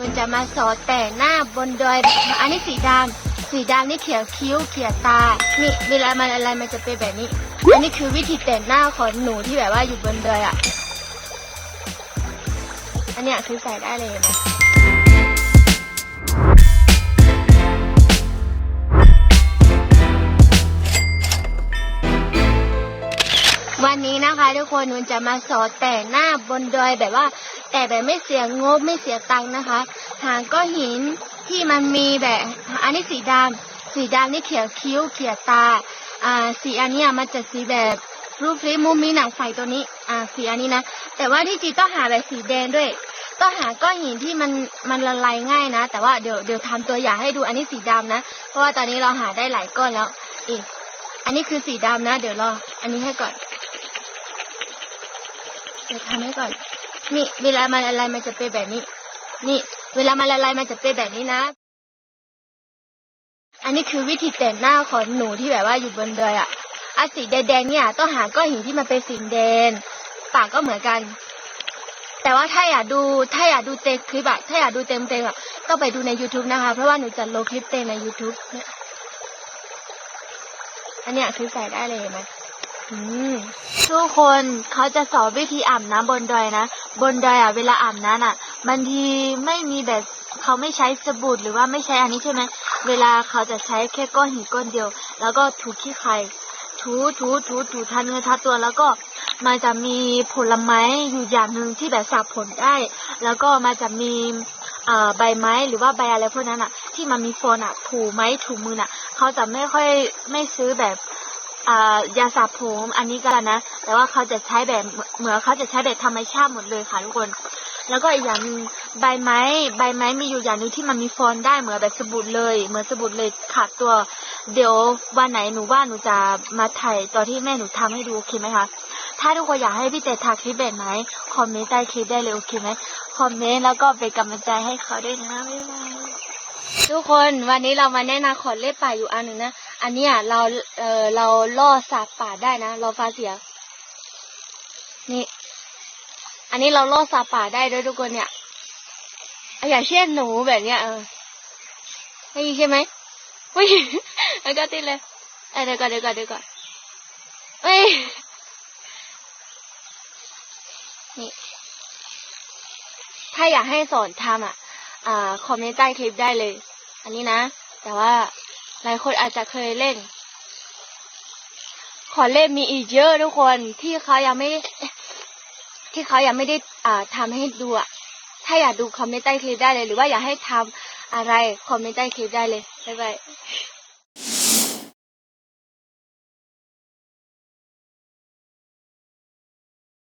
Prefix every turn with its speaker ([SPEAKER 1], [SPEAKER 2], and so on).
[SPEAKER 1] มันจะมาสอนแต่งหน้าบนดอยอันนี้สีดำสีดำนี่เขียวคิ้วเขียวตา นี่เวลามันอะไรมันจะเป็นแบบนี้ อันนี้คือวิธีแต่งหน้าของหนูที่แบบว่าอยู่บนดอยอะ อันเนี้ยคือใส่ได้เลยนะวันนี้นะคะทุกคนหนูจะมาสอนแต่งหน้าบนดอยแบบว่า แต่แบบไม่เสียงบไม่เสียตังค์นะคะ หางก้อนหินที่มันมีแบบอันนี้สีดำสีดำนี่เขียวคิ้วเขียวตาอ่าสีอันนี้มันจะสีแบบรูปฟรีมุมมีหนังใสตัวนี้อ่าสีอันนี้นะแต่ว่าที่จริงต้องหาแบบสีแดงด้วยต้องหาก้อนหินที่มันมันละลายง่ายนะ แต่ว่าเดี๋ยวเดี๋ยวทำตัวอย่างให้ดูอันนี้สีดำนะ เพราะว่าตอนนี้เราหาได้หลายก้อนแล้วอีกอันนี้คือสีดำนะ เดี๋ยวรออันนี้ให้ก่อนเดี๋ยวทำให้ก่อน นี่เวลามันละลายมันจะเป็นแบบนี้ นี่ เวลามันละลายมันจะเป็นแบบนี้นะ อันนี้คือวิธีแต่งหน้าของหนูที่แบบว่าอยู่บนดอยอะอะสีแดงๆเนี่ย ต้องหาก้อนหินที่มันเป็นสีแดง ปากก็เหมือนกัน แต่ว่าถ้าอยากดูถ้าอยากดูเต็มคลิปอะถ้าอยากดูเต็มเต็มอะต้องไปดูใน YouTube นะคะ เพราะว่าหนูจะลงคลิปเต็มใน YouTube เนี่ยอันเนี้ยคือใส่ได้เลยเห็นไหม ทุกคนเขาจะสอนวิธีอาบน้ำบนดอยนะ บนดอยอะเวลาอาบน้ำอะบางทีไม่มีแบบเขาไม่ใช้สบู่หรือว่าไม่ใช้อันนี้ใช่ไหมเวลาเขาจะใช้แค่ก้อนหินก้อนเดียว แล้วก็ถูขี้ใครถูถูถูถูทันเนื้อทันตัวแล้วก็มันจะมีผลไม้อยู่อย่างหนึ่งที่แบบสระผลได้ แล้วก็มันจะมีเอ่อใบไม้หรือว่าใบอะไรพวกนั้นอะ ที่มันมีโฟนอะ ถูไม้ถูมือน่ะ เขาจะไม่ค่อยไม่ซื้อแบบ ยาสระผมอันนี้กันนะ แต่ว่าเขาจะใช้แบบเหมือนเขาจะใช้แบบธรรมชาติหมดเลยค่ะทุกคน แล้วก็อีกอย่างนึงใบไม้ ใบไม้มีอยู่อย่างหนึ่งที่มันมีฟอนได้เหมือนแบบสบู่เลย เหมือนสบู่เลยขาดตัว เดี๋ยววันไหนหนูว่าหนูจะมาถ่ายตอนที่แม่หนูทำให้ดูโอเคไหมคะถ้าทุกคนอยากให้พี่เตถ่าคลิปแบบไหนคอมเมนต์ใต้คลิปได้เลยโอเคไหมคอมเมนต์แล้วก็เป็นกำลังใจให้เขาด้วยนะบ๊ายบายทุกคนวันนี้เรามาแนะนำขอเล่ป่าอยู่อันหนึ่งนะ อันเนี้ยเราเออเราล่อสัตว์ป่าได้นะเราฟ้าเสีย นี่ อันนี้เราล่อสัตว์ป่าได้ด้วยทุกคนเนี่ยอย่างเช่นหนูแบบเนี้ยเออไม่ใช่ไหมไม่แล้วก็ติดเลยเอ้ยเดี๋ยวก่อนเดี๋ยวก่อนเดี๋ยวก่อนเอ้ยนี่ถ้าอยากให้สอนทำอะ อ่า คอมเมนต์ใต้คลิปได้เลย อันนี้นะ แต่ว่า หลายคนอาจจะเคยเล่น ขอเล่นมีอีกเยอะทุกคนที่เขายังไม่ ที่เขายังไม่ได้อ่าทำให้ดูอะถ้าอยากดูคอมเมนต์ใต้คลิปได้เลย หรือว่าอยากให้ทำอะไรคอมเมนต์ใต้คลิปได้เลยบ๊ายบาย